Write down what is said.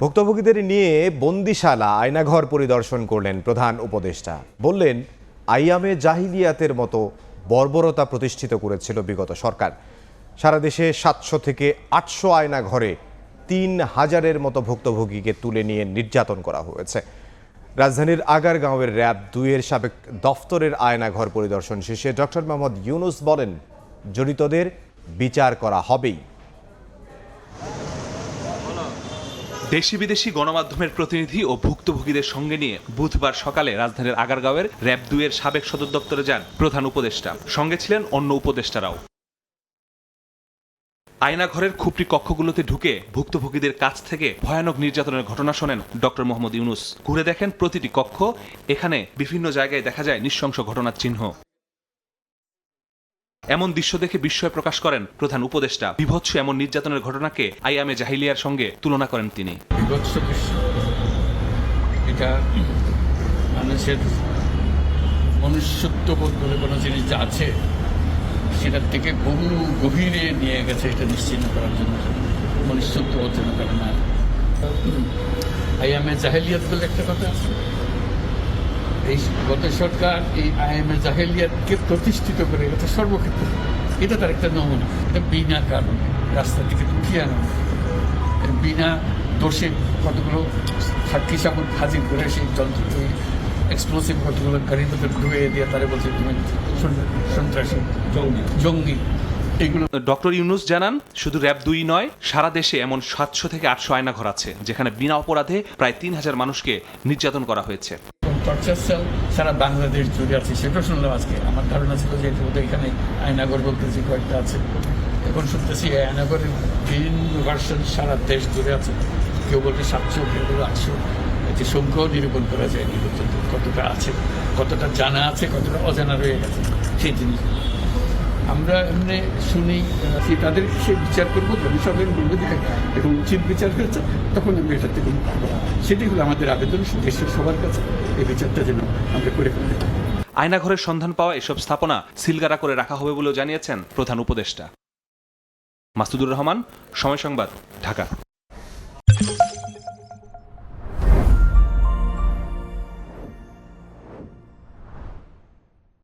ভুক্তভোগীদের নিয়ে বন্দিশালা, আয়নাঘর পরিদর্শন করলেন প্রধান উপদেষ্টা। বললেন, আইয়ামে জাহিলিয়াতের মতো বর্বরতা প্রতিষ্ঠিত করেছিল বিগত সরকার। সারা দেশে সাতশো থেকে আটশো আয়নাঘরে তিন হাজারের মতো ভুক্তভোগীকে তুলে নিয়ে নির্যাতন করা হয়েছে। রাজধানীর আগারগাঁওয়ের র্যাব দুইয়ের সাবেক দফতরের আয়নাঘর পরিদর্শন শেষে ডক্টর মোহাম্মদ ইউনুস বলেন, জড়িতদের বিচার করা হবেই। দেশি বিদেশি গণমাধ্যমের প্রতিনিধি ও ভুক্তভোগীদের সঙ্গে নিয়ে বুধবার সকালে রাজধানীর আগারগাঁওয়ের র্যাব দুয়ের সাবেক সদর দপ্তরে যান প্রধান উপদেষ্টা। সঙ্গে ছিলেন অন্য উপদেষ্টারাও। আয়নাঘরের খুপড়ি কক্ষগুলোতে ঢুকে ভুক্তভোগীদের কাছ থেকে ভয়ানক নির্যাতনের ঘটনা শোনেন ডক্টর মোহাম্মদ ইউনুস। ঘুরে দেখেন প্রতিটি কক্ষ। এখানে বিভিন্ন জায়গায় দেখা যায় নৃশংস ঘটনার চিহ্ন। এমন দৃশ্য দেখে বিস্ময় প্রকাশ করেন প্রধান উপদেষ্টা। বিভৎস এমন নির্যাতনের ঘটনাকে আইয়ামে জাহিলিয়ার সঙ্গে তুলনা করেন তিনি। এটা মানুষের মনুষ্যত্ববোধ বলে জিনিস যা আছে? সেটার থেকে বহু গভীরে নিয়ে গেছে এটা নিশ্চিন্ন করার জন্য। মনুষ্যত্ববোধ যেন করে না আইএমএ জাহেলিয়াত বলে একটা কথা আছে। এই গত সরকার এই আইএমএ জাহেলিয়াতকে প্রতিষ্ঠিত করে গেছে সর্বক্ষেত্রে। এটা তার একটা নমুনা। এটা বিনা কারণে রাস্তা থেকে উঠিয়ে আনা। বিনা দোষে কতগুলো সাক্ষী সামন হাজির করে সেই যন্ত্র এক্সপ্লোসিভ কতগুলো গাড়ির মধ্যে ঢুয়ে দিয়ে তারা বলছে তুমি সন্ত্রাসী জঙ্গি। জঙ্গি। এগুলো ডক্টর ইউনুস জানান শুধু র্যাব দুই নয় সারা দেশে এমন সাতশো থেকে আটশো আয়নাঘর আছে যেখানে বিনা অপরাধে প্রায় তিন হাজার মানুষকে নির্যাতন করা হয়েছে। টর্চার সেল সারা বাংলাদেশ জুড়ে আছে। সেটা শুনলাম আজকে, আমার ধারণা ছিল যে এটা এখানে আয়নাগর বলতেছি কয়েকটা আছে। এখন শুনতেছি আয়নাগরের বিভিন্ন ভার্সন সারা দেশ জুড়ে আছে। কেউ বলতে সাতশো, কেউ বলে আটশো। যে সংখ্যাও নিরূপণ করা যায়নি। পর্যন্ত কতটা আছে, কতটা জানা আছে, কতটা অজানা রয়ে গেছে, সেই জিনিস আমরা এমনি শুনি যে তাদের সে বিচার করব জনসাধারণ বলবে যে এখন উচিত বিচার হয়েছে, তখন আমরা এটা থেকে সেটি হলো আমাদের আবেদন দেশের সবার কাছে এই বিচারটা যেন আমরা করে ফেলতে আয়নাঘরের সন্ধান পাওয়া এসব স্থাপনা সিলগারা করে রাখা হবে বলেও জানিয়েছেন প্রধান উপদেষ্টা। মাসুদুর রহমান, সময় সংবাদ, ঢাকা।